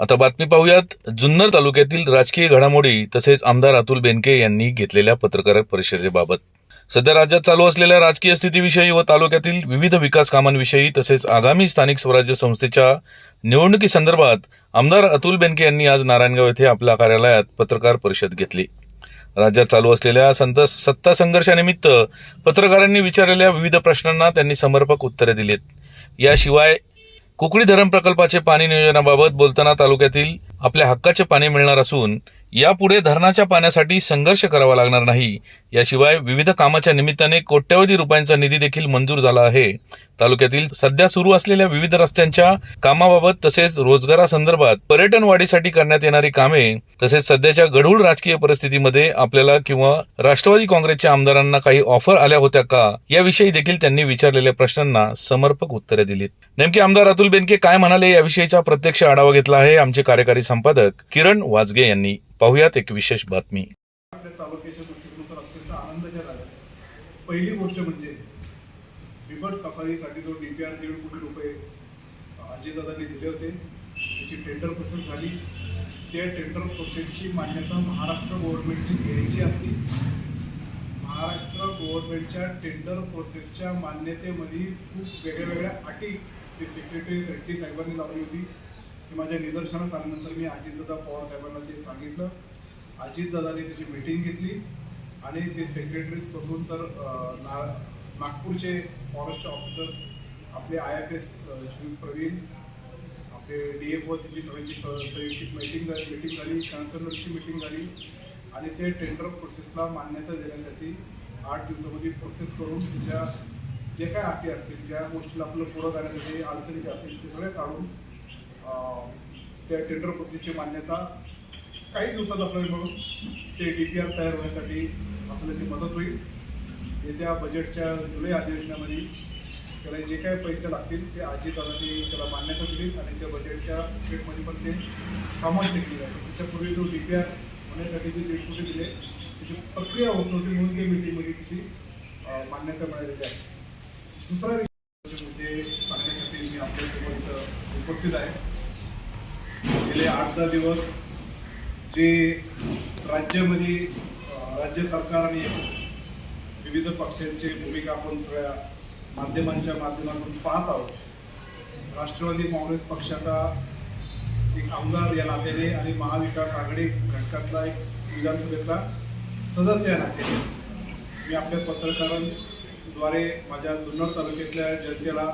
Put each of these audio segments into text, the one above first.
आता बातमी पाहूयात. जुन्नर तालुक्यातील राजकीय घडामोडी तसेच आमदार अतुल बेनके यांनी घेतलेल्या पत्रकार परिषदेबाबत. सध्या राज्यात चालू असलेल्या राजकीय स्थितीविषयी व तालुक्यातील विविध विकास कामांविषयी तसेच आगामी स्थानिक स्वराज्य संस्थेच्या निवडणुकीसंदर्भात आमदार अतुल बेनके यांनी आज नारायणगाव येथे आपल्या कार्यालयात पत्रकार परिषद घेतली. राज्यात चालू असलेल्या संत सत्ता संघर्षानिमित्त पत्रकारांनी विचारलेल्या विविध प्रश्नांना त्यांनी समर्पक उत्तरे दिलीत. याशिवाय कुकडी धरण प्रकल्पाचे पाणी नियोजनाबाबत बोलताना तालुक्यातील आपल्या हक्काचे पाणी मिळणार असून यापुढे धरणाच्या पाण्यासाठी संघर्ष करावा लागणार नाही. याशिवाय विविध कामाच्या निमित्ताने कोट्यवधी रुपयांचा निधी देखील मंजूर झाला आहे. तालुक्यातील सध्या सुरू असलेल्या विविध रस्त्यांच्या कामाबाबत तसेच रोजगारासंदर्भात पर्यटन वाढीसाठी करण्यात येणारी कामे तसेच सध्याच्या गढूळ राजकीय परिस्थितीमध्ये आपल्याला किंवा राष्ट्रवादी काँग्रेसच्या आमदारांना काही ऑफर आल्या होत्या का याविषयी देखील त्यांनी विचारलेल्या प्रश्नांना समर्पक उत्तरे दिलीत. नेमके आमदार अतुल बेनके काय म्हणाले याविषयीचा प्रत्यक्ष आढावा घेतला आहे आमचे कार्यकारी संपादक किरण वाजगे यांनी. पाहुयात एक विशेष बातमी. पहिली गोष्ट म्हणजे बिबट सफारीसाठी जो डी पी आर दीड कोटी रुपये अजयदादांनी दिले होते त्याची टेंडर प्रोसेस झाली. त्या टेंडर प्रोसेसची मान्यता महाराष्ट्र गव्हर्नमेंटची घ्यायची असती. महाराष्ट्र गव्हर्नमेंटच्या टेंडर प्रोसेसच्या मान्यतेमध्ये खूप वेगळ्या वेगळ्या अटी ते सेक्रेटरी रेड्डी साहेबांनी लावली होती. की माझ्या निदर्शनास आल्यानंतर मी अजितदादा पवार साहेबांना ते सांगितलं अजितदादांनी त्याची मीटिंग घेतली आणि ते सेक्रेटरीजपासून तर ना नागपूरचे फॉरेस्ट ऑफिसर्स आपले I F S Shri Praveen आपले डी एफ ओ तिथली सगळ्यांची स- मीटिंग झाली मीटिंग झाली कन्सर्नरची मीटिंग झाली आणि ते टेंडर प्रोसेसला मान्यता देण्यासाठी आठ दिवसामध्ये प्रोसेस करून तिच्या जे काय अटी असतील ज्या गोष्टीला आपलं पुढं जाण्यासाठी अडचणी ज्या असतील ते सगळे काढून त्या टेंडर प्रोसेसची मान्यता काही दिवसात आपल्याला मिळून ते डी पी आर तयार होण्यासाठी आपल्याला ती मदत होईल. येत्या बजेटच्या जुलै अधिवेशनामध्ये त्याला जे काही पैसे लागतील ते अजितदादांनी त्याला मान्यता दिली आणि त्या बजेटच्या स्टेटमध्ये पण ते समाविष्ट केली आहे. त्याच्यापूर्वी जो डी पी आर होण्यासाठी जे दीड कोटी दिले त्याची प्रक्रिया होत नव्हती म्हणून त्या मीटिंगमध्ये त्याची मान्यता मिळालेली आहे. दुसरा विषय म्हणजे मुद्दे सांगण्यासाठी मी आपल्यासोबत इथं उपस्थित आहे. गेले आठ दहा दिवस जे राज्यामध्ये राज्य सरकार आणि विविध पक्षांची भूमिका आपण सगळ्या माध्यमांच्या माध्यमातून पाहत आहोत. राष्ट्रवादी काँग्रेस पक्षाचा एक आमदार या नात्याने आणि महाविकास आघाडी घटकातला एक विधानसभेचा सदस्य या नात्याने. मी आपल्या पत्रकारांद्वारे माझ्या जुन्नर तालुक्यातल्या जनतेला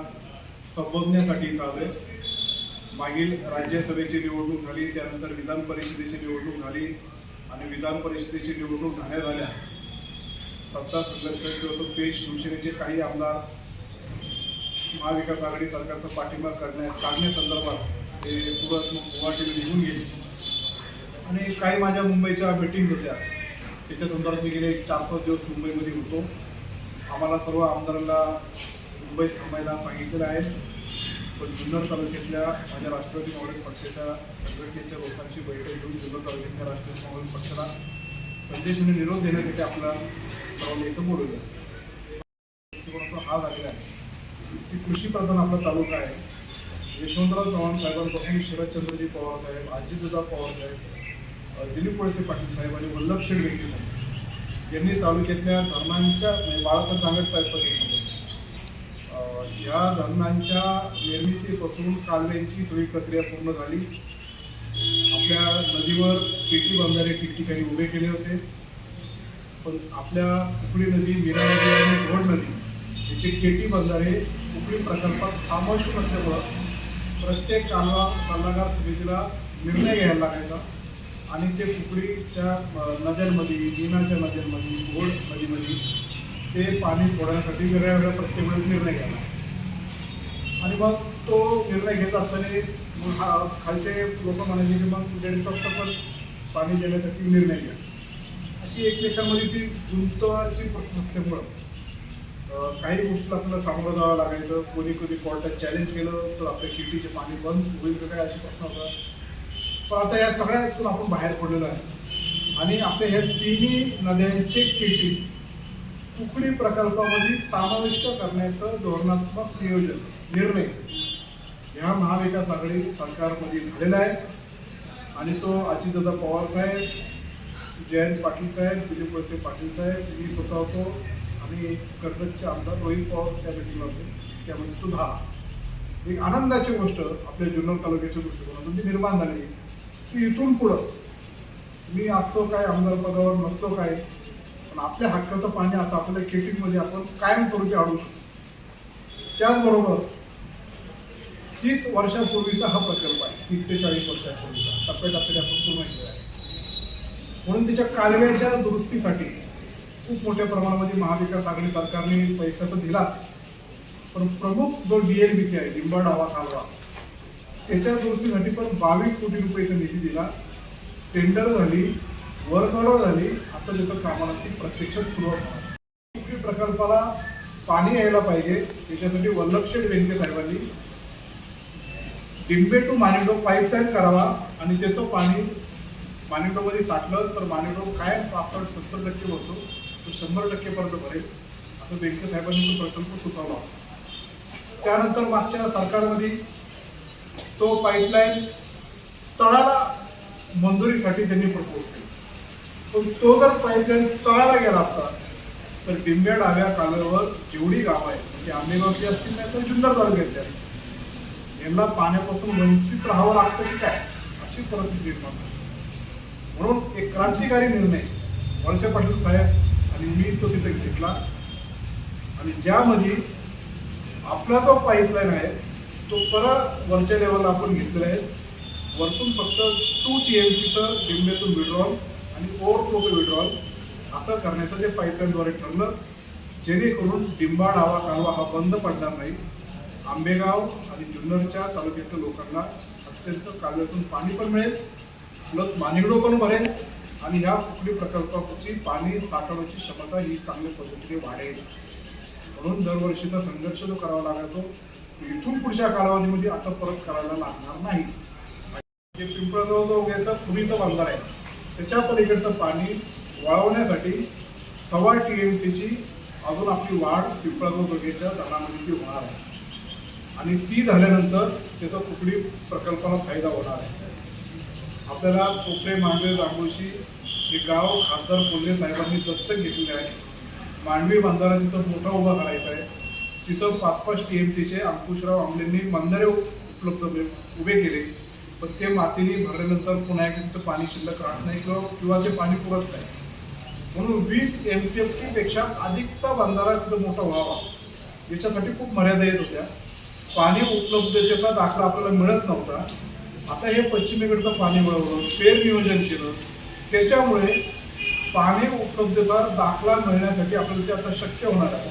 संबोधण्यासाठी इथं आलोय. मागील राज्यसभेची निवडणूक झाली त्यानंतर विधान परिषदेची निवडणूक झाली आणि विधान परिषदेची निवडणूक झाल्या झाल्या सत्ता संघर्ष किंवा तो पेश शिवसेनेचे काही आमदार महाविकास आघाडी सरकारचा पाठिंबा करण्यात काढण्यासंदर्भात ते सुरत गुवाहाटीला निघून गेले. आणि काही माझ्या मुंबईच्या मिटिंग होत्या. त्याच्या संदर्भात मी गेले चार पाच दिवस मुंबईमध्ये होतो. आम्हाला सर्व आमदारांना मुंबईत थांबायला सांगितलेलं आहे. पण जुन्नर तालुक्यातल्या माझ्या राष्ट्रवादी काँग्रेस पक्षाच्या संघटनेच्या लोकांची बैठक घेऊन जुन्नर तालुक्यातल्या राष्ट्रवादी काँग्रेस पक्षाला संदेश आणि निरोप देण्यासाठी आपला सर्वांना इथं बोलवलं हा झालेला आहे. की कृषीप्रधान आपला तालुका आहे. यशवंतराव चव्हाण साहेबांपासून शरदचंद्रजी पवार साहेब अजितदादा पवार साहेब दिलीप वळसे पाटील साहेब आणि वल्लभ शेठ व्यक्ती साहेब यांनी तालुक्यातल्या धरणांच्या म्हणजे बाळासाहेब दांगड साहेब पण या धरणांच्या निर्मितीपासून काढण्याची सगळी प्रक्रिया पूर्ण झाली. त्या नदीवर पेटी बंधारे ठिकठिकाणी उभे केले होते. पण आपल्या उकळी नदी मीरा नदी आणि घोड नदी याचे केटी बंधारे उकळी प्रकल्पात समाविष्ट नसल्यामुळं प्रत्येक कालवा सल्लागार समितीला निर्णय घ्यायला लागायचा आणि ते कुकडीच्या नद्यांमध्ये मीनाच्या नद्यांमध्ये घोड नदीमध्ये ते पाणी सोडण्यासाठी वेगळ्या वेगळ्या प्रत्येक वेळेस निर्णय घ्यायला. आणि मग तो निर्णय घेत असताना मग हा खालचे लोक म्हणायचे की मग डेड स्टॉकचा पण पाणी देण्यासाठी निर्णय घ्या. अशी एकमेकांमध्ये ती गुंतवाची प्रश्न असल्यामुळं काही गोष्टीला आपल्याला सामोरं जावं लागायचं. कोणी कधी कोर्टात चॅलेंज केलं तर आपल्या शेतीचे पाणी बंद होईल का काय असे प्रश्न होता पण आता या सगळ्यातून आपण बाहेर पडलेलो आहे. आणि आपल्या ह्या तिन्ही नद्यांचे किटीस कुकडी प्रकल्पामध्ये समाविष्ट करण्याचं धोरणात्मक नियोजन निर्णय. ह्या महाविकास आघाडी सरकारमध्ये झालेला आहे. आणि तो अजितदादा पवार साहेब जयंत पाटील साहेब दिलीप वळसे पाटील साहेब मी स्वतः होतो. आणि कर्जतचे आमदार रोहित पवार त्या मीटिंगला होते. त्यामध्ये तो झाला. एक आनंदाची गोष्ट आपल्या जुन्नर तालुक्याच्या दृष्टिकोनातून म्हणजे निर्माण झाली की इथून पुढं मी असतो काय आमदार पदावर नसतो काय पण आपल्या हक्काचं पाणी आता आपल्या खेटीमध्ये आपण कायम कायमस्वरूपी आणू शकतो. त्याचबरोबर तीस वर्षापूर्वीचा हा प्रकल्प आहे. तीस ते चाळीस वर्षापूर्वीचा. टप्प्याटप्प्याने आपण पूर्ण केला आहे. म्हणून त्याच्या कालव्याच्या दुरुस्तीसाठी खूप मोठ्या प्रमाणामध्ये महाविकास आघाडी सरकारने पैसा तर दिलाच. पण प्रमुख जो डी एम बी सी आहे लिंबा डावा कालवा त्याच्या दुरुस्तीसाठी पण बावीस कोटी रुपयाचा निधी दिला. टेंडर झाली वर्क ऑर्डर झाली. आता त्याचं कामाला ती प्रत्यक्षात सुरुवात होणार. प्रकल्पाला पाणी यायला पाहिजे त्याच्यासाठी वल्लभशेठ वेंके साहेबांनी डिंबे टू मानेडो पाईपलाईन करावा आणि त्याचं पाणी मानेडोमध्ये साठलं तर मानेडो काय पासष्ट सत्तर टक्के होतो तो शंभर टक्केपर्यंत भरेल. असं वेंके साहेबांनी तो प्रकल्प सुचवला. होता त्यानंतर मागच्या सरकारमध्ये तो पाईपलाईन तळाला मंजुरीसाठी त्यांनी प्रपोज केला. पण तो जर पाईपलाईन तळाला गेला असता तर डिंब्या डाव्या कालव्यावर जेवढी गावं आहेत म्हणजे आंबेगावची असतील नाही तर जुन्नर तालुक्यातली असतील यांना पाण्यापासून वंचित राहावं लागतं की काय? अशी परिस्थिती निर्माण म्हणून एक क्रांतिकारी निर्णय वळसे पाटील साहेब आणि मी तो तिथे घेतला. आणि ज्यामध्ये आपला जो पाईपलाईन आहे तो परत वरच्या लेवलला आपण घेतलेला आहे. वरतून फक्त टू टी एम सीचं डिंबेतून विड्रॉल आणि ओव्हरफ्लोचं विड्रॉल असं करण्याचं ते पाईपलाईनद्वारे ठरलं जेणेकरून डिंबा डावा कालवा हा बंद पडणार नाही. आंबेगाव आणि जुन्नरच्या तालुक्यातल्या लोकांना अत्यंत कालव्यातून पाणी पण मिळेल प्लस मानिगडो पण भरेल आणि ह्या कुठली प्रकल्पाची पाणी साठवण्याची क्षमता ही चांगल्या पद्धतीने वाढेल. म्हणून दरवर्षीचा संघर्ष जो करावा लागतो इथून पुढच्या कालावधीमध्ये आता परत करायला लागणार नाही. जे पिंपळगाव जो उग्याचा पुरीचा बांधार आहे त्याच्या पलीकडचं पाणी वाळवण्यासाठी सव्वा टी एम सीची अजून आपली वाढ पिंपळगाव जोगेच्या धरणामध्ये ती होणार आहे. आणि ती झाल्यानंतर त्याचा कुठली प्रकल्पाला फायदा होणार आहे? आपल्याला कोपरे मांडवे जांभूळशी हे गाव खासदार कोल्हे साहेबांनी दत्तक घेतलेले आहे. मांडवी बंधारा तिथं मोठा उभा करायचा आहे. तिथं पाच पाच टी एम सीचे अंकुशराव आंबलेंनी बंधारे उपलब्ध उभे- उभे केले. पण ते मातीने भरल्यानंतर पुन्हा एकदा तिथं पाणी शिल्लक राहत नाही किंवा किंवा ते पाणी पुरत नाही. म्हणून वीस एम सी एफ टीपेक्षा अधिकचा बंधारा तिथं मोठा व्हावा. याच्यासाठी खूप मर्यादा येत होत्या. पाणी उपलब्धतेचा दाखला आपल्याला मिळत नव्हता. आता हे पश्चिमेकडचं पाणी वळवलं फेर नियोजन केलं. त्याच्यामुळे पाणी उपलब्धतेचा दाखला मिळण्यासाठी आपल्याला ते आता शक्य होणार आहे.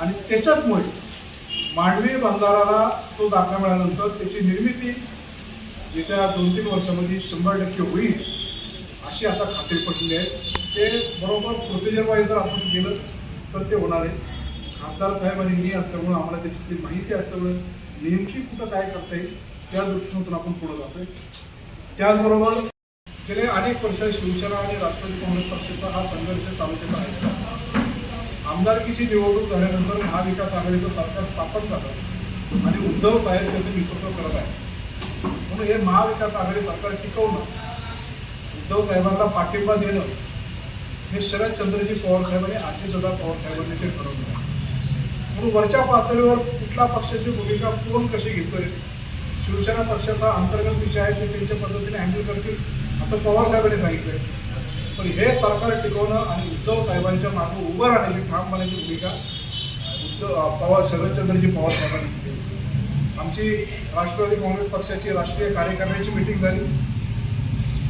आणि त्याच्याचमुळे मांडवी बंधाराला तो दाखला मिळाल्यानंतर त्याची निर्मिती येत्या दोन तीन वर्षामध्ये शंभर टक्के होईल अशी आता खात्री पडलेली आहे. ते बरोबर प्रोसिजर वाईज जर आपण केलं तर ते होणार आहे. खासदार साहेबांनी आणि मी असल्यामुळे आम्हाला त्याची माहिती असल्यामुळे नेमकी कुठं काय करता येईल त्या दृष्टीने आपण पुढे जातोय. त्याचबरोबर गेले अनेक वर्ष शिवसेना आणि राष्ट्रवादी काँग्रेस पक्षाचा हा संघर्ष तालुक्याचा आहे. आमदारकीची निवडणूक झाल्यानंतर महाविकास आघाडीचं सरकार स्थापन झालं आणि उद्धव साहेब त्याचं नेतृत्व करत आहे म्हणून हे महाविकास आघाडी सरकार टिकवणं उद्धव साहेबांना पाठिंबा देणं हे शरदचंद्रजी पवार साहेब आणि दादा पवार साहेबांनी ते ठरवलं. आहे म्हणून वरच्या पातळीवर कुठल्या पक्षाची भूमिका कोण कशी घेतोय? शिवसेना पक्षाचा अंतर्गत विषय आहे ते त्यांच्या पद्धतीने हँडल करतील असं पवार साहेबांनी सांगितलंय. पण हे सरकार टिकवणं आणि उद्धव साहेबांच्या मागे उभं राहण्याची ठामपणाची भूमिका उद्धव पवार शरदचंद्रजी पवार साहेबांनी घेतली. आमची राष्ट्रवादी काँग्रेस पक्षाची राष्ट्रीय कार्यकारिणीची मिटिंग झाली.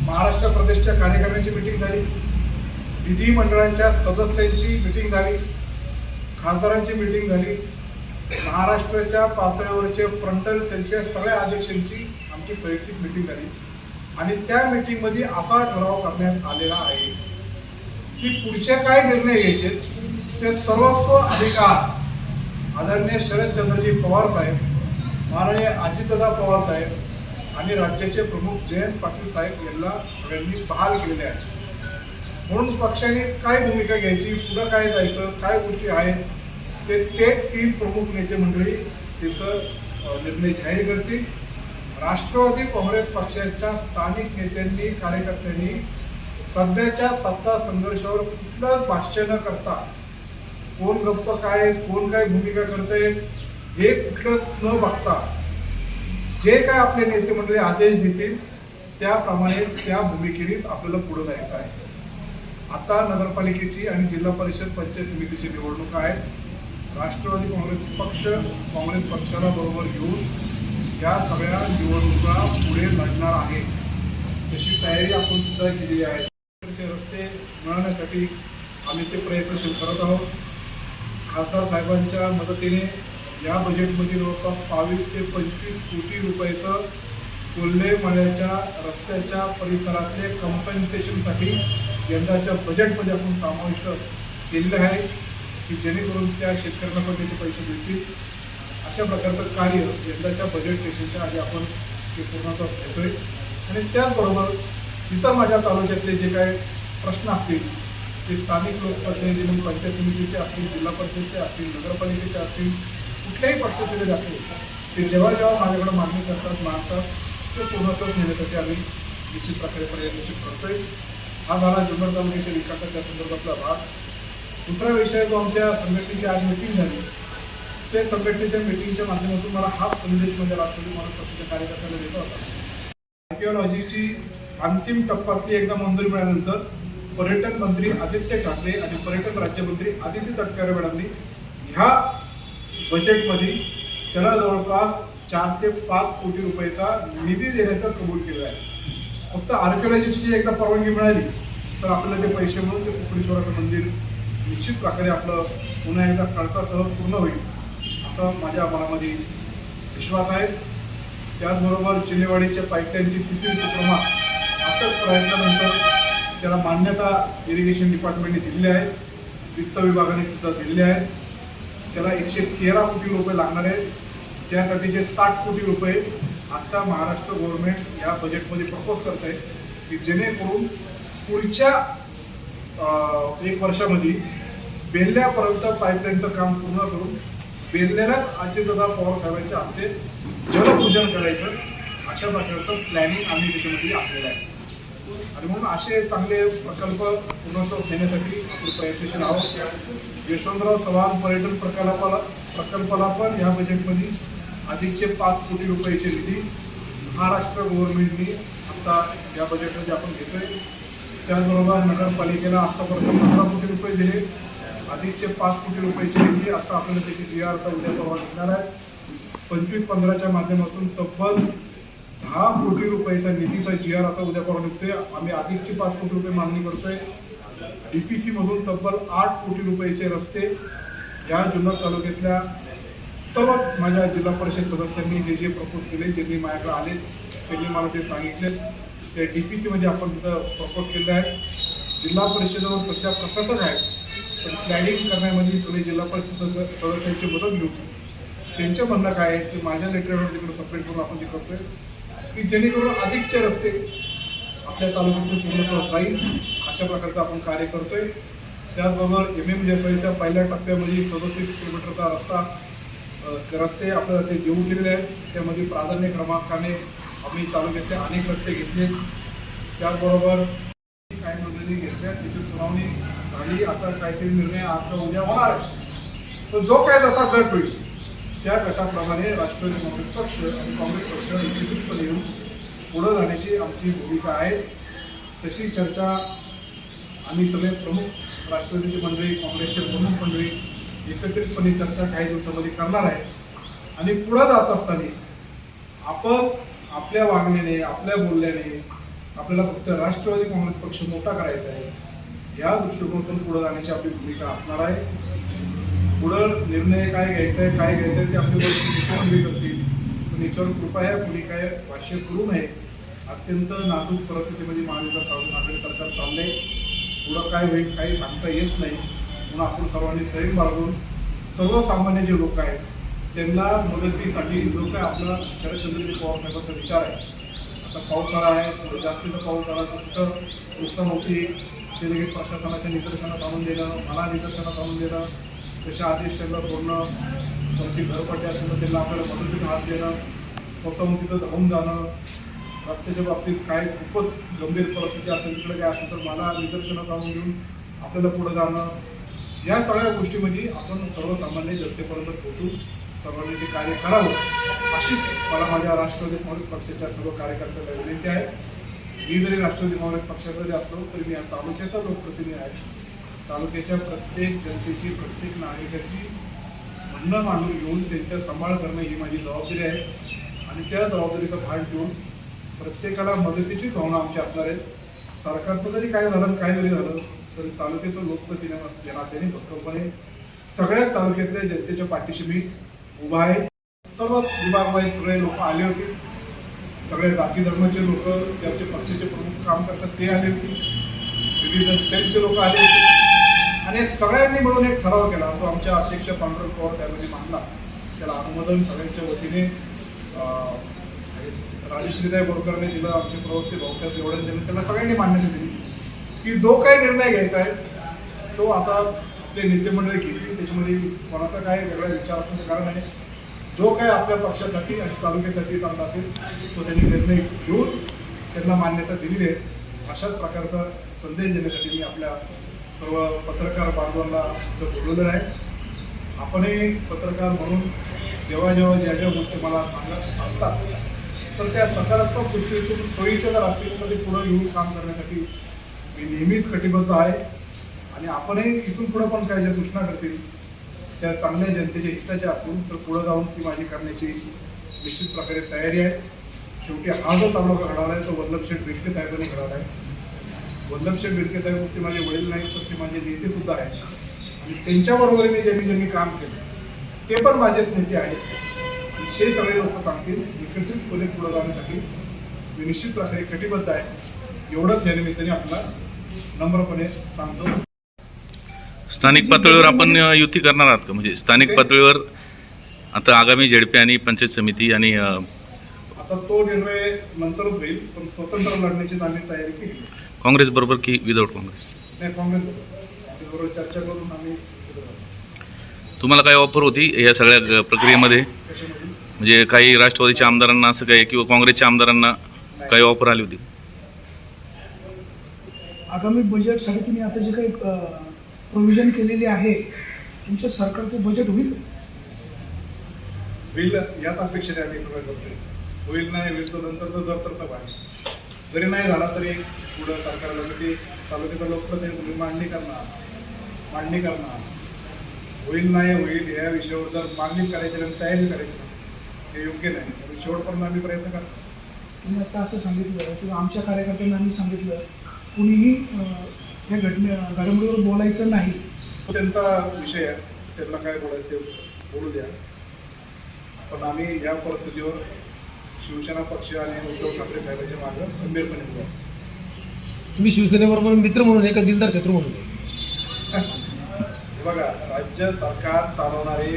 महाराष्ट्र प्रदेशच्या कार्यकारिणीची मिटिंग झाली. विधिमंडळाच्या सदस्यांची मिटिंग झाली. खासदारांची मिटिंग झाली. महाराष्ट्राच्या पातळीवरचे फ्रंटल सेलच्या सगळ्या अध्यक्षांची आमची वैयक्तिक मिटिंग झाली. आणि त्या मिटिंगमध्ये असा ठराव करण्यात आलेला आहे की पुढचे काय निर्णय घ्यायचे ते सर्वस्व अधिकार आदरणीय शरदचंद्रजी पवार साहेब माननीय अजितदादा पवार साहेब आणि राज्याचे प्रमुख जयंत पाटील साहेब यांना सगळ्यांनी बहाल केलेले आहेत म्हणून पक्षाने काय भूमिका घ्यायची पुढं काय जायचं काय गोष्टी आहेत ते ते तीन प्रमुख नेते मंडळी तिथं निर्णय जाहीर करतील. राष्ट्रवादी काँग्रेस पक्षाच्या स्थानिक नेत्यांनी कार्यकर्त्यांनी सध्याच्या सत्ता संघर्षावर कुठलंच भाष्य न करता कोण गप्प काय कोण काय भूमिका करते हे कुठलंच न बघता जे काय आपले नेते मंडळी आदेश देतील त्याप्रमाणे त्या भूमिकेनेच आपल्याला पुढे जायचं आहे. आता नगरपालिकेची आणि जिल्हा परिषद पंचायत समितीची निवडणूक आहे. राष्ट्रवादी काँग्रेस पक्ष काँग्रेस पक्षाला बरोबर घेऊन या सगळ्या निवडणुका पुढे लढणार आहे. तशी तयारी आपण सुद्धा केलेली आहे. रस्ते मिळवण्यासाठी आम्ही ते प्रयत्नशील करत आहोत. खासदार साहेबांच्या मदतीने या बजेटमध्ये जवळपास बावीस ते पंचवीस कोटी रुपयाचं कोल्हे मळ्याच्या रस्त्याच्या परिसरातले कम्पन्सेशनसाठी यंदाच्या बजेटमध्ये आपण समाविष्ट केलेलं आहे की जेणेकरून त्या शेतकऱ्यांना पण त्याचे पैसे मिळतील. अशा प्रकारचं कार्य यंदाच्या बजेट सेशनच्या आधी आपण ते पूर्णत्वास घेतोय. आणि त्याचबरोबर इतर माझ्या तालुक्यातले जे काही प्रश्न असतील ते स्थानिक लोकप्रतिनिधी म्हणून पंचायत समितीचे असतील जिल्हा परिषदेचे असतील नगरपालिकेचे असतील कुठल्याही पक्षाचे जरी असतील ते जेव्हा जेव्हा माझ्याकडे मागणी करतात मागतात ते पूर्णत्वास नेण्यासाठी आम्ही निश्चित प्रकारे प्रयत्नशील करतोय हा झाला जुन्नर तालुक्याच्या विकासाच्या संदर्भातला भाग. दुसरा विषय जो आमच्या संघटनेची आज मिटिंग झाली ते संघटनेच्या मिटिंगच्या माध्यमातून मला हाच संदेश म्हणजे राष्ट्रवादी मला पक्षाच्या कार्यकर्त्यांना देता होता. आर्किओलॉजीची अंतिम टप्प्यातली एकदा मंजुरी मिळाल्यानंतर पर्यटन मंत्री आदित्य ठाकरे आणि पर्यटन राज्यमंत्री आदित्य तटकरे मॅडमनी ह्या बजेटमध्ये त्याला जवळपास चार ते पाच कोटी रुपयाचा निधी देण्याचं कबूल केलं आहे. फक्त आर्किओलॉजीची एकदा परवानगी मिळाली तर आपल्याला ते पैसे मिळून ते कुकडेश्वराचं मंदिर निश्चित प्रकारे आपलं पुन्हा एकदा कळसासह पूर्ण होईल असा माझ्या मनामध्ये विश्वास आहे. त्याचबरोबर चिलेवाडीच्या पाईपलाईनची तिसरी उपक्रमा आताच प्रयत्नानंतर त्याला मान्यता इरिगेशन डिपार्टमेंटने दिलेली आहे. वित्त विभागाने सुद्धा दिलेली आहे. त्याला एकशे तेरा कोटी रुपये लागणार आहेत त्यासाठीचे साठ कोटी रुपये आत्ता महाराष्ट्र गव्हर्नमेंट या बजेटमध्ये प्रपोज करत आहे की जेणेकरून पुढच्या एक वर्षामध्ये बेल्ल्यापर्यंत पाईपलाईनचं काम पूर्ण करून बेल्ल्यालाच अजितदादा पवार साहेबांच्या हस्ते जलपूजन करायचं अशा प्रकारचं प्लॅनिंग आम्ही त्याच्यामध्ये आखलेलं आहे. आणि म्हणून असे चांगले प्रकल्प पूर्णत्व घेण्यासाठी आपण प्रयत्नशील आहोत. यशवंतराव चव्हाण पर्यटन प्रकल्पाला प्रकल्पाला पण या बजेटमध्ये अधिकचे पाच कोटी रुपयाचे निधी महाराष्ट्र गव्हर्नमेंटनी आता या बजेटमध्ये आपण घेतोय. त्याचबरोबर नगरपालिकेला आतापर्यंत पंधरा कोटी रुपये दिले. अधिकचे पाच कोटी रुपयाचे निधी आता आपल्याला त्याची जी आर आता उद्या परवा घेणार आहे. पंचवीस पंधराच्या माध्यमातून तब्बल दहा कोटी रुपयाचा निधीचा जी आर आता उद्या परवा निघतोय. आम्ही अधिकची पाच कोटी रुपये मागणी करतोय. पी मधून तब्बल आठ कोटी रुपयाचे रस्ते या जुन्नर तालुक्यातल्या सर्व माझ्या जिल्हा परिषद सदस्यांनी जे जे प्रपोज केले जे जे माझ्याकडे आले त्यांनी मला ते सांगितले ते डीपीसी मध्ये आपण तिथं प्रपोज केलं आहे जिल्हा परिषदेवर सध्या प्रशासक आहे पण प्लॅनिंग करण्यामध्ये सगळे जिल्हा परिषद सदस्यांची मदत घेऊ त्यांचं म्हणणं काय आहे की माझ्या लेटरवर तिकडे सपरेट करून आपण जे करतोय की जेणेकरून अधिकचे रस्ते आपल्या तालुक्यातून पूर्ण जाईल अशा प्रकारचं आपण कार्य करतोय. त्याचबरोबर एम एम जेफळीच्या पहिल्या टप्प्यामध्ये सदोतीस किलोमीटरचा रस्ता रस्ते आपल्याला ते देऊ केलेले आहेत. त्यामध्ये प्राधान्य क्रमांकाने आम्ही तालुक्यातले अनेक रस्ते घेतले. त्याचबरोबर काही नोंदणी घेतल्या त्याची सुनावणी झाली. आता काहीतरी निर्णय आता उद्या होणार आहे. तर जो काय जसा गट होईल त्या गटाप्रमाणे राष्ट्रवादी काँग्रेस पक्ष आणि काँग्रेस पक्ष एकत्रितपणे येऊन पुढं जाण्याची आमची भूमिका आहे. तशी चर्चा आम्ही सगळे प्रमुख राष्ट्रवादीची मंडळी काँग्रेसचे प्रमुख मंडळी एकत्रितपणे चर्चा काही दिवसामध्ये करणार आहे. आणि पुढं जात असताना आपण आपल्या वागण्याने आपल्या बोलण्याने आपल्याला फक्त राष्ट्रवादी काँग्रेस पक्ष मोठा करायचा आहे. या दृष्टिकोनातून पुढे जाण्याची आपली भूमिका असणार आहे. पुढं निर्णय काय घ्यायचा आहे काय घ्यायचं आहे ते आपले करतील पण याच्यावर कृपया कुणी काय भाष्य करू नये. अत्यंत नाजूक परिस्थितीमध्ये महाविकास आघाडी सरकार चाललंय. पुढं काय होईल काही सांगता येत नाही. म्हणून आपण सर्वांनी संयम बाळगून सर्वसामान्य जे लोक आहेत त्यांना मदतीसाठी जो काय आपला शरदचंद्रजी पवार साहेबांचा विचार आहे. आता पावसाळा आहे थोडं जास्तीचा पाऊस आला तर कुठं नुकसान होती ते लगेच प्रशासनाच्या निदर्शनात आणून देणं मला निदर्शनात आणून देणं त्याच्या आदेश त्यांना सोडणं त्यांची घरपट्टी असेल तर त्यांना आपल्याला मदतीत हात देणं स्वतःहून तिथं धावून जाणं रस्त्याच्या बाबतीत काय खूपच गंभीर परिस्थिती असेल तिकडे काय असेल तर मला निदर्शनात आणून घेऊन आपल्याला पुढं जाणं या सगळ्या गोष्टीमध्ये आपण सर्वसामान्य जनतेपर्यंत पोहोचू. सर्वांनी ते कार्य करावं अशी मला माझ्या राष्ट्रवादी काँग्रेस पक्षाच्या सर्व कार्यकर्त्यांना विनंती आहे. मी जरी राष्ट्रवादी काँग्रेस पक्षाचा जरी असलो तरी मी या तालुक्याचा लोकप्रतिनिधी आहे. तालुक्याच्या प्रत्येक जनतेची प्रत्येक नागरिकाची म्हणणं मानून घेऊन त्यांचा सांभाळ करणं ही माझी जबाबदारी आहे. आणि त्या जबाबदारीचा भाग घेऊन प्रत्येकाला मदतीची भावना आमची असणार आहे. सरकारचं जरी काय झालं काय जरी झालं तर तालुक्याचं लोकप्रतिनिधी या नात्याने भक्कमपणे सगळ्याच तालुक्यातल्या जनतेच्या पाठीशी मी उभा आहे. सर्व विभागमध्ये सगळे लोक आले होते. सगळ्या जाती धर्माचे लोक जे आमचे पक्षाचे प्रमुख काम करतात ते आले होते. विविध सेलचे लोक आले होते. आणि सगळ्यांनी मिळून एक ठराव केला तो आमच्या अध्यक्ष पांडुरंग पवार साहेबांनी मांडला त्याला अनुमोदन सगळ्यांच्या वतीने अं, राजश्रीताई बोरकरने दिलं. आमचे प्रवक्ते भाऊसाहेब देवडे दिले त्याला सगळ्यांनी मान्यता दिली. की जो काही निर्णय घ्यायचा आहे तो आता आपले नेते मंडळी घेतील त्याच्यामध्ये कोणाचा काय वेगळा विचार असण्याचं कारण आहे. जो काय आपल्या पक्षासाठी आणि तालुक्यासाठी चालला असेल तो त्यांनी निर्णय घेऊन त्यांना मान्यता दिलेली आहे. अशाच प्रकारचा संदेश देण्यासाठी मी आपल्या सर्व पत्रकार बांधवांना इथं बोलवलेलं आहे. आपणही पत्रकार म्हणून जेव्हा जेव्हा ज्या ज्या गोष्टी मला सांगा सांगतात तर त्या सकारात्मक गोष्टीतून सोयीच्या जर असतील तर ते पुढं येऊन काम करण्यासाठी मी नेहमीच कटिबद्ध आहे. आणि आपणही इथून पुढं पण काय ज्या सूचना करतील त्या चांगल्या जनतेच्या हिताच्या असून तर पुढं जाऊन ती माझी करण्याची निश्चित प्रकारे तयारी आहे. शेवटी हा जो तालुका घडवला आहे तो वल्लभशेठ बिडके साहेबांनी घडवला आहे. वल्लभशेठ बिडके साहेब ते माझे वडील नाहीत तर ते माझे नेतेसुद्धा आहेत. आणि त्यांच्याबरोबरीने ज्यांनी ज्यांनी काम केलं ते पण माझेच नेते आहेत. आणि ते सगळे लोक सांगतील एकत्रितपणे पुढे जाण्यासाठी मी निश्चित प्रकारे कटिबद्ध आहे. एवढंच या निमित्ताने आपला नम्रपणे सांगतो. स्थानिक पातळीवर आपण युती करणार आहात का? म्हणजे स्थानिक पातळीवर आता आगामी झेडपी आणि पंचायत समिती आणि अ, आता तो निर्णय नंतरच होईल पण स्वतंत्र लढण्याची आम्ही तयारी केली. काँग्रेस बरोबर की विदाऊट काँग्रेस? नाही काँग्रेस बरोबर. चर्चा करून आम्ही. तुम्हाला काय ऑफर होती या सगळ्या ग- प्रक्रियेमध्ये? कशामध्ये? म्हणजे काही राष्ट्रवादीच्या आमदारांना असं काय किंवा काँग्रेसच्या आमदारांना काही ऑफर आली होती? आगामी बजेटसाठी तुम्ही आता जे काही प्रोव्हिजन केलेली आहे तुमच्या सरकारचं बजेट होईल का? होईल याच अपेक्षेने आम्ही सगळं करतोय. होईल नाही होईल तो नंतरचा जर तर सभा आहे जरी नाही झाला तरी पुढं सरकारला म्हणजे तालुक्याचा लोकप्रतिनिधी मांडणी करणार. मांडणी करणार. होईल नाही होईल या विषयावर जर मागणी करायची आणि तयारी करायची हे योग्य नाही. शेवटपर्यंत आम्ही प्रयत्न करतो तुम्ही आता असं सांगितलं किंवा आमच्या कार्यकर्त्यांना आम्ही सांगितलं कुणीही या घटने घडामोडीवर बोलायचं नाही. तो त्यांचा विषय आहे. त्यांना काय बोलायचं ते बोलू द्या. पण आम्ही या परिस्थितीवर शिवसेना पक्ष आणि उद्धव ठाकरे साहेबांच्या मागं गंभीरपणे उभा आहोत. तुम्ही शिवसेनेबरोबर मित्र म्हणून आहे का दिलदार शत्रू म्हणून? हे बघा राज्य सरकार चालवणारे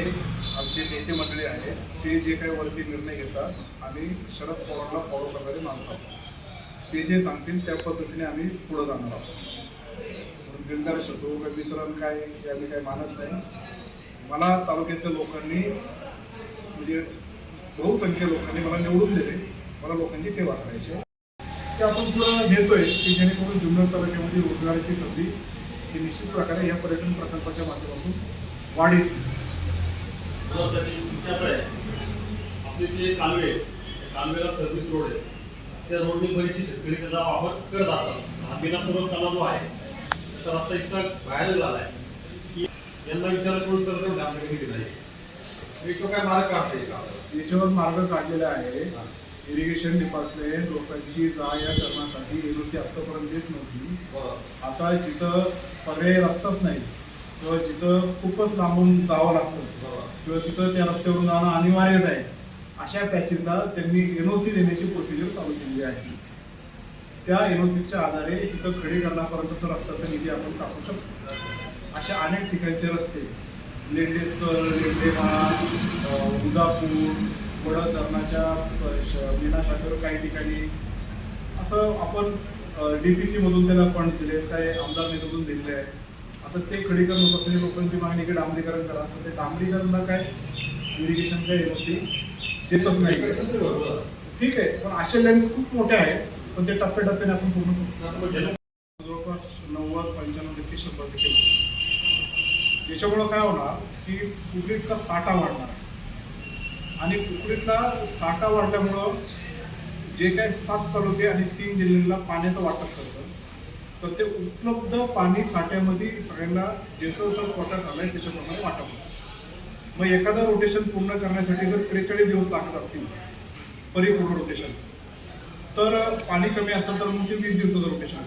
आमचे नेते मंडळी आहेत. ते जे काही वरती निर्णय घेतात आम्ही शरद पवारला फॉलो करणारे माणसं आहोत. ते जे सांगतील त्या पद्धतीने आम्ही पुढे जाणार आहोत. म्हणून दिलदार का वितरण काय आम्ही काही मानत नाही. मला तालुक्यातल्या लोकांनी म्हणजे बहुसंख्य लोकांनी मला निवडून दिले. मला लोकांची सेवा करायची आहे. ते आपण पुढं घेतोय की जेणेकरून जुन्नर तालुक्यामध्ये रोजगाराची संधी ही निश्चित प्रकारे या पर्यटन प्रकल्पाच्या माध्यमातून वाढीस आहे आपले जे कालवे आहे, कालवेला सर्व्हिस रोड आहे. त्या रोडने बरीचशी शेतकरी त्याचा वापर करत असतात हा बिनापूर्वक तलाव जो आहे त्याचा रस्ता इतका व्हायरल झाला आहे की यांना विचारलं करून सर तेवढं आपल्याकडे किती नाही याच्यावर काय मार्ग काढता येईल? याच्यावर मार्ग काढलेला आहे इरिगेशन डिपार्टमेंट लोकांची जा या करण्यासाठी एनओसी आतापर्यंत देत नव्हती. आता जिथं पर्याय रस्ताच नाही किंवा जिथं खूपच लांबून जावं लागतं. किंवा तिथं त्या रस्त्यावरून जाणं अनिवार्यच आहे अशा पॅचेसला त्यांनी एनओसी देण्याची प्रोसिजर चालू केलेली आहे. त्या एनओसीच्या आधारे तिथं खडीकरणापर्यंतचा रस्त्याचा निधी आपण टाकू शकतो. अशा अनेक ठिकाणचे रस्ते लेंडेस्कर लेंडेमाळा उदापूर वडद धरणाच्या श- मीना शाखेवर काही ठिकाणी असं आपण डी पी सीमधून त्याला फंड दिले काय आमदार निधीतून दिलेले आहे आता ते खडीकरण होत असलेली लोकांची मागणी की डांबरीकरण करा. तर ते डांबरीकरणला काय? इरिगेशन काय एनओसी देतच नाही. ठीक आहे पण असे लेन्स खूप मोठे आहेत पण ते टप्प्याटप्प्याने आपण पूर्ण जवळपास नव्वद पंच्याण्णव टक्के शंभर टक्के याच्यामुळं काय होणार की कुकडीतला साठा वाढणार आणि कुकडीतला साठा वाढल्यामुळं जे काय सात तालुके आणि तीन जिल्ह्यांना पाण्याचं वाटप करतं तर ते उपलब्ध पाणी साठ्यामध्ये सगळ्यांना जसं जसं क्वार्टर झालाय त्याच्याप्रमाणे वाटप होतं. मग एखादं रोटेशन पूर्ण करण्यासाठी जर त्रेचाळीस दिवस लागत असतील परिपूर्ण रोटेशन तर पाणी कमी असेल तर म्हणजे मग वीस दिवसाचं रोटेशन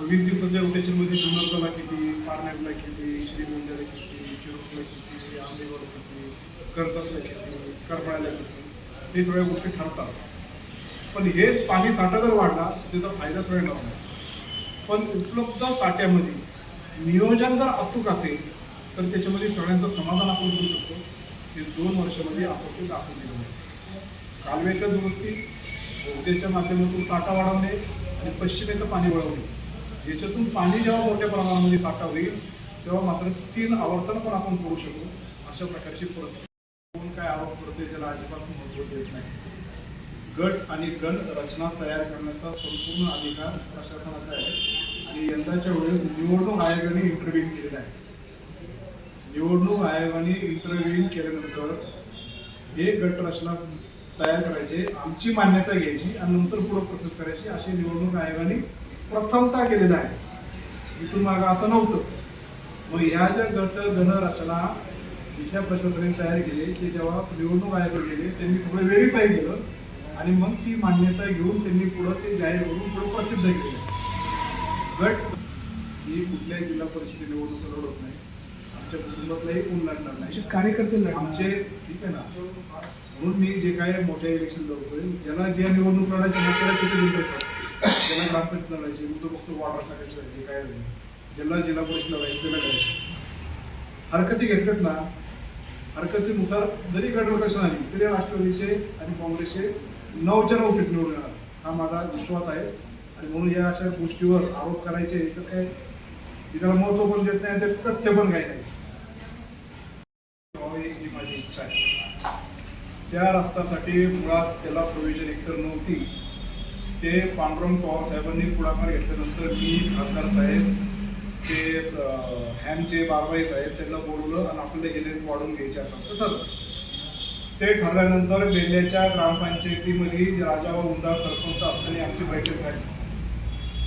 वीस दिवसाच्या रोटेशनमध्ये जुन्नरला किती पारनेरला किती श्रीगोंद्याला किती शिरोडला किती आंबेगावला किती कर्जतला किती करमाळ्याला किती हे सगळ्या गोष्टी ठरतात. पण हे पाणी साठा जर वाढला तर त्याचा फायदा सगळ्यांना होणार पण उपलब्ध साठ्यामध्ये नियोजन जर अचूक असेल तर त्याच्यामध्ये सगळ्यांचं समाधान आपण करू शकतो. की दोन वर्षामध्ये आपण ते दाखवून दिलं कालव्याच्या दुरुस्ती उद्याच्या माध्यमातून साठा वाढवणे आणि पश्चिमेचं पाणी वळवणे. याच्यातून पाणी जेव्हा मोठ्या प्रमाणामध्ये साठा होईल तेव्हा मात्र तीन आवर्तन पण आपण करू शकू. अशा प्रकारची परत कोण काय आरोप करतोय त्याला अजिबात महत्त्व देत नाही. गट आणि गण रचना तयार करण्याचा संपूर्ण अधिकार प्रशासनाचा आहे. आणि यंदाच्या वेळेस निवडणूक आयोगाने इंटरव्ह्यू केलेला आहे. निवडणूक आयोगाने इंटरव्ह्यू केल्यानंतर हे गट रचना तयार करायचे आमची मान्यता घ्यायची आणि नंतर पुढं प्रोसेस करायची अशी निवडणूक आयोगाने प्रथमता केलेलं आहे. इथून मागं असं नव्हतं. मग ह्या ज्या गट गणरचना इथल्या प्रशासनाने तयार केली ते जेव्हा निवडणूक आयोग गेले त्यांनी थोडं व्हेरीफाय केलं आणि मग ती मान्यता घेऊन त्यांनी पुढं ते जाहीर करून पुढं प्रसिद्ध केलं. गट ही कुठल्याही जिल्हा परिषद निवडणूक लढवत नाही. आमच्या कुटुंबातलाही कोण लढणार नाही. कार्यकर्ते आमचे ठीक आहे ना. म्हणून मी जे काय मोठ्या इलेक्शन लढतोय ज्याला जे निवडणूक लढायचे मग त्याला त्याचे इंटरेस्ट असतात ज्याला ग्रामपंचायत लढायची मग तो फक्त वॉटर टाकायची जे काय. ज्याला जिल्हा परिषद लढायची त्याला करायची हरकती घेतल्यात ना हरकतीनुसार जरी गटरकशन आली तरी राष्ट्रवादीचे आणि काँग्रेसचे नऊच्या नऊ सीट निवडून येणार. हा माझा विश्वास आहे. आणि म्हणून या अशा गोष्टीवर आरोप करायचे याचं काय त्याला महत्त्व पण देत नाही ते तथ्य पण काही नाही व्हावे ही माझी इच्छा आहे त्या रस्त्यासाठी मुळात त्याला प्रोव्हिजन एकतर नव्हती. ते पांडुरंग पवार साहेबांनी पुढाकार घेतल्यानंतर मी खासदार साहेब ते हॅमचे बारवाई साहेब त्यांना बोलवलं आणि आपल्याला गेले वाढून घ्यायचे असं असं ठरलं ते ठरल्यानंतर बेल्ल्याच्या ग्रामपंचायतीमध्ये राजावा उमदार सरपंच असताना आमची बैठक झाली.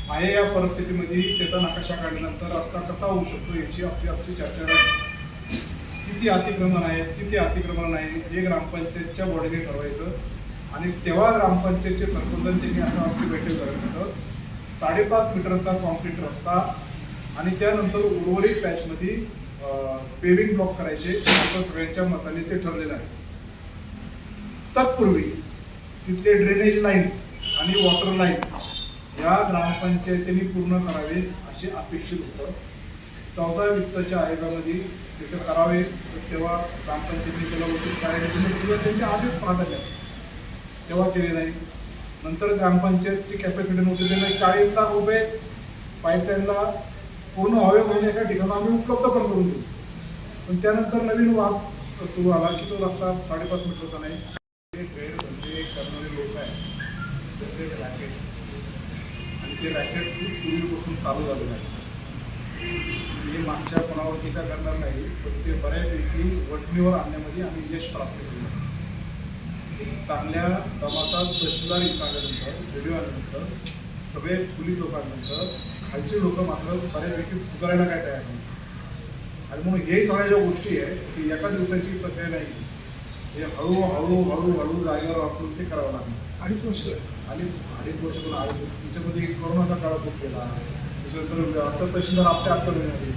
आहे या परिस्थितीमध्ये त्याचा नकाशा काढल्यानंतर रस्ता कसा होऊ शकतो याची आपली आपली चर्चा झाली. किती अतिक्रमण आहेत किती अतिक्रमण नाही हे ग्रामपंचायतच्या बॉडीने ठरवायचं. आणि तेव्हा ग्रामपंचायतचे सरपंच त्यांनी असं आमची बैठक करायचं होतं. साडेपाच मीटरचा कॉन्क्रीट रस्ता आणि त्यानंतर उर्वरित पॅचमध्ये पेविंग ब्लॉक करायचे. असं सगळ्यांच्या मताने ते ठरलेलं आहे. तत्पूर्वी तिथले ड्रेनेज लाईन्स आणि वॉटर लाईन्स या ग्रामपंचायतीने पूर्ण करावे असे अपेक्षित होतं. चौदा वित्ताच्या आयोगामध्ये तिथे करावे तेव्हा ग्रामपंचायतीने त्याला वसूल कार्यालय त्यांच्या आधीच प्राधान्य तेव्हा केले नाही. नंतर ग्रामपंचायतची कॅपॅसिटी नव्हती. त्यांना चाळीस लाख रुपये पाईपलाईनला पूर्ण व्हावे म्हणून एका ठिकाणी आम्ही उपलब्ध पण करून देऊ पण त्यानंतर नवीन वाद सुरू आला की तो रस्ता साडेपाच मीटरचा नाही. हे गैरधंदे करणारे लोक आहेत. त्यांचे रॅकेट आणि ते रॅकेट पूर्वीपासून चालू झालेलं आहे मी मागच्या कोणावर टीका करणार नाही पण ते बऱ्यापैकी वटणीवर आणण्यामध्ये आम्ही यश प्राप्त केलं. चांगल्या दमाचा तहसीलदार इथं आल्यानंतर व्हिडिओ आल्यानंतर सगळे पोलीस लोक आल्यानंतर खालचे लोक मात्र बऱ्यापैकी सुधारायला काय तयार नाही आणि म्हणून हे सगळ्या ज्या गोष्टी आहे की एका दिवसाची प्रक्रिया नाही. हे हळू हळू हळू हळू जागेवर वापरून ते करावं लागणार अडीच वर्ष. आणि अडीच वर्ष पण अडीच वर्ष त्याच्यामध्ये कोरोनाचा काळ खूप गेला. आता तहसीलदार आपल्या हातात आले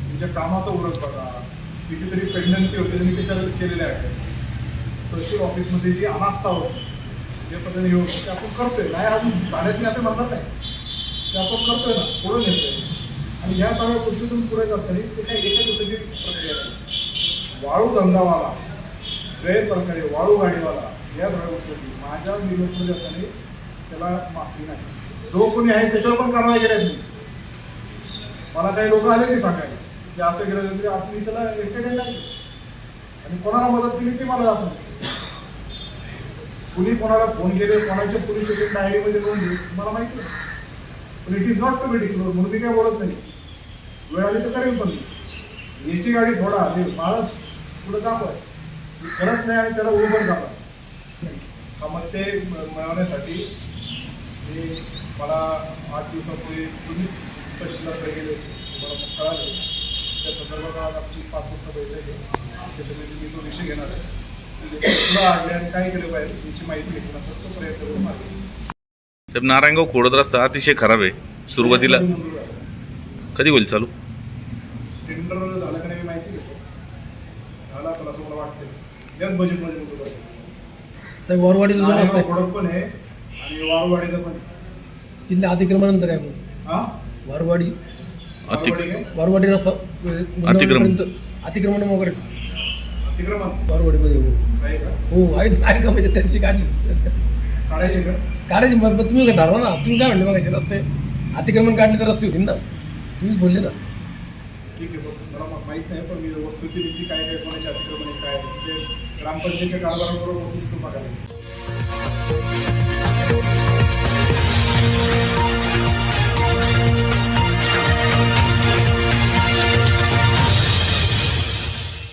तुमच्या कामाचा उरक बघा कितीतरी पेंडन्सी होते त्यांनी त्याच्यावर केलेल्या आहेत. तशी तहसील ऑफिसमध्ये जी अनास्था होती जे पद्धतीने येऊ ते आपण करतोय. नाही अजून नाही आता म्हणतात नाही. ते आपण करतोय ना पुढे नेतोय. आणि ह्या सगळ्या गोष्टीतून पुढे जाताना ते काही एका दिवसाची प्रक्रिया नाही वाळू धंदावाला गैरप्रकारे वाळू गाडीवाला या सगळ्या गोष्टी. होती माझ्या निवडणुकीमध्ये असताना त्याला माफी नाही. जो कोणी आहे त्याच्यावर पण कारवाई केल्या मी मला काही लोक आले ते सांगायला. की असं केलं तरी आपण त्याला एकटे नाही आणि कोणाला मदत केली ती मला दाखवून कुणी कोणाला फोन केले कोणाचे पोलीस स्टेशन डायरीमध्ये लोन घेईल मला माहिती नाही पण it is not to be declare म्हणून मी काय बोलत नाही. वेळ आली तर करेल पण. याची गाडी थोडा हे मला पुढे दाखवाय करत नाही आणि त्याला उभं दाखवा हा मग ते मिळवण्यासाठी मी मला आठ दिवसापूर्वी पोलीस तहसीलदारकडे गेले मला मग कळालं त्या संदर्भात आज आमची पाच वाजता बैठक आहे. त्याच्यामध्ये मी तो विषय घेणार आहे. तुला आणले आणि काय केलं पाहिजे याची माहिती घेतल्यानंतर तो प्रयत्न करून मागे. साहेब नारायणगाव खोडद रस्ता अतिशय खराब आहे. सुरुवातीला कधी होईल चालू? टेंडर झालं का नाही माहिती घेतो. झाला असेल असं मला वाटतंय. त्याच बजेटमध्ये मंजूर आहे. साहेब वरवाडीचा जो रस्ता आहे. खोडद पण आहे आणि वारवाडीचं पण आहे. तिथल्या अतिक्रमणांचं काय हा? वरवाडी. अतिक वारवाडी रस्ता अतिक्रमण. अतिक्रमण वगैरे. अतिक्रमण. वरवाडीमध्ये हो. हो आहे आहे का? म्हणजे त्याची काढली काढायचे का? काढायची मग तुम्ही काय ना. तुम्ही काय म्हणले मग रस्ते? अतिक्रमण काढले तर रस्ते होतील ना. तुम्हीच बोलले ना. ठीक आहे मला माहीत नाही पण मी वस्तूची नीती काय काय कोणाची अतिक्रमण आहे, काय आहे, ते ग्रामपंचायतच्या कारभाराबरोबर वस्तू बघायला